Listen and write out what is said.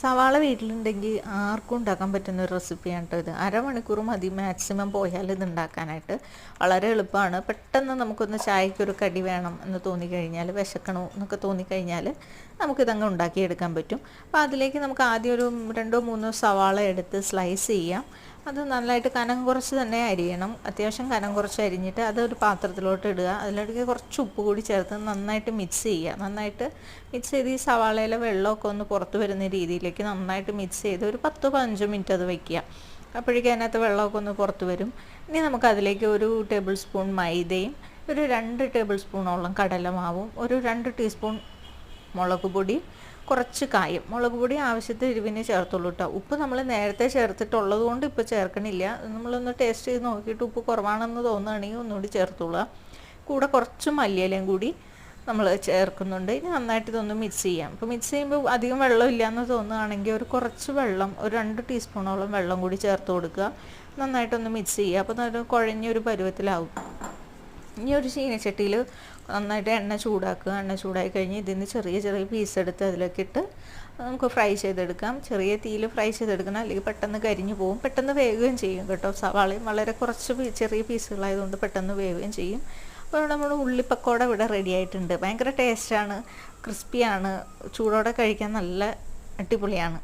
സവാള വീട്ടിലുണ്ടെങ്കിൽ ആർക്കും ഉണ്ടാക്കാൻ പറ്റുന്ന ഒരു റെസിപ്പിയാണ് കേട്ടോ ഇത്. അരമണിക്കൂർ മതി മാക്സിമം പോയാൽ ഇത് ഉണ്ടാക്കാനായിട്ട്. വളരെ എളുപ്പമാണ്. പെട്ടെന്ന് നമുക്കൊന്ന് ചായക്കൊരു കടി വേണം എന്ന് തോന്നിക്കഴിഞ്ഞാൽ വിശക്കണോ എന്നൊക്കെ തോന്നിക്കഴിഞ്ഞാൽ നമുക്കിതങ്ങ് ഉണ്ടാക്കിയെടുക്കാൻ പറ്റും. അപ്പോൾ അതിലേക്ക് നമുക്ക് ആദ്യം ഒരു രണ്ടോ മൂന്നോ സവാള എടുത്ത് സ്ലൈസ് ചെയ്യാം. അത് നന്നായിട്ട് കനം കുറച്ച് തന്നെ അരിയണം. അത്യാവശ്യം കനം കുറച്ച് അരിഞ്ഞിട്ട് അതൊരു പാത്രത്തിലോട്ട് ഇടുക. അതിലേക്ക് കുറച്ച് ഉപ്പ് കൂടി ചേർത്ത് നന്നായിട്ട് മിക്സ് ചെയ്യുക. നന്നായിട്ട് മിക്സ് ചെയ്ത് ഈ സവാളയിലെ വെള്ളമൊക്കെ ഒന്ന് പുറത്ത് വരുന്ന രീതിയിലേക്ക് നന്നായിട്ട് മിക്സ് ചെയ്ത് ഒരു പത്ത് പതിനഞ്ച് മിനിറ്റ് അത് വയ്ക്കുക അപ്പോഴേക്കും അതിനകത്ത് വെള്ളമൊക്കെ ഒന്ന് പുറത്ത് വരും. ഇനി നമുക്ക് അതിലേക്ക് ഒരു ടേബിൾ സ്പൂൺ മൈദയും ഒരു രണ്ട് ടേബിൾ സ്പൂണോളം കടലമാവും ഒരു രണ്ട് ടീസ്പൂൺ മുളക് പൊടി കുറച്ച് കായം. മുളക് പൊടി ആവശ്യത്തിന് ഇരുവിനെ ചേർത്തുള്ളൂ കേട്ടോ ഉപ്പ് നമ്മൾ നേരത്തെ ചേർത്തിട്ടുള്ളത് കൊണ്ട് ഇപ്പോൾ ചേർക്കണില്ല. നമ്മളൊന്ന് ടേസ്റ്റ് ചെയ്ത് നോക്കിയിട്ട് ഉപ്പ് കുറവാണെന്ന് തോന്നുകയാണെങ്കിൽ ഒന്നുകൂടി ചേർത്തോളുക കൂടെ കുറച്ച് മല്ലിയിലയും കൂടി നമ്മൾ ചേർക്കുന്നുണ്ട്. ഇനി നന്നായിട്ട് ഇതൊന്ന് മിക്സ് ചെയ്യാം. അപ്പോൾ മിക്സ് ചെയ്യുമ്പോൾ അധികം വെള്ളം ഇല്ലയെന്ന് തോന്നുകയാണെങ്കിൽ ഒരു കുറച്ച് വെള്ളം ഒരു രണ്ട് ടീസ്പൂണോളം വെള്ളം കൂടി ചേർത്ത് കൊടുക്കുക. നന്നായിട്ടൊന്ന് മിക്സ് ചെയ്യുക. അപ്പോൾ നല്ല കുഴഞ്ഞൊരു പരുവത്തിലാവും. ഇനി ഒരു ചീനച്ചട്ടിയിൽ നന്നായിട്ട് എണ്ണ ചൂടാക്കുക. എണ്ണ ചൂടായി കഴിഞ്ഞ് ഇതിൽ നിന്ന് ചെറിയ ചെറിയ പീസ് എടുത്ത് അതിലേക്ക് ഇട്ട് നമുക്ക് ഫ്രൈ ചെയ്തെടുക്കാം. ചെറിയ തീയിൽ ഫ്രൈ ചെയ്തെടുക്കണം. അല്ലെങ്കിൽ പെട്ടെന്ന് കരിഞ്ഞു പോകും പെട്ടെന്ന് വേവുകയും ചെയ്യും കേട്ടോ. സവാളയും വളരെ കുറച്ച് ചെറിയ പീസുകളായതുകൊണ്ട് പെട്ടെന്ന് വേവുകയും ചെയ്യും. അപ്പോൾ നമ്മുടെ ഉള്ളിപ്പക്കോട ഇവിടെ റെഡി ആയിട്ടുണ്ട്. ഭയങ്കര ടേസ്റ്റാണ് ക്രിസ്പിയാണ് ചൂടോടെ കഴിക്കാൻ നല്ല അടിപൊളിയാണ്.